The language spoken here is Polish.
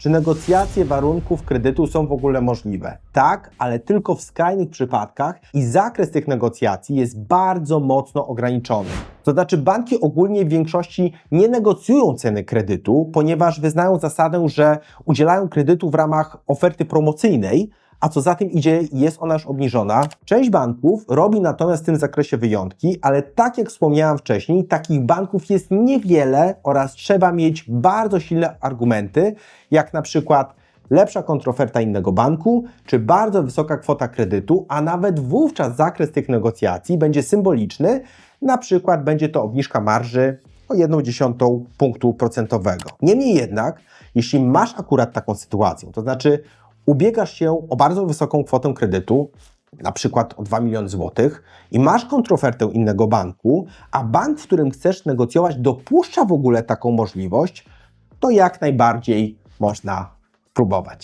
Czy negocjacje warunków kredytu są w ogóle możliwe? Tak, ale tylko w skrajnych przypadkach i zakres tych negocjacji jest bardzo mocno ograniczony. To znaczy, banki ogólnie w większości nie negocjują ceny kredytu, ponieważ wyznają zasadę, że udzielają kredytu w ramach oferty promocyjnej, a co za tym idzie, jest ona już obniżona. Część banków robi natomiast w tym zakresie wyjątki, ale tak jak wspomniałem wcześniej, takich banków jest niewiele oraz trzeba mieć bardzo silne argumenty, jak na przykład lepsza kontroferta innego banku, czy bardzo wysoka kwota kredytu, a nawet wówczas zakres tych negocjacji będzie symboliczny, na przykład będzie to obniżka marży o 1,1 punktu procentowego. Niemniej jednak, jeśli masz akurat taką sytuację, to znaczy ubiegasz się o bardzo wysoką kwotę kredytu, na przykład o 2 miliony złotych i masz kontrofertę innego banku, a bank, w którym chcesz negocjować, dopuszcza w ogóle taką możliwość, to jak najbardziej można próbować.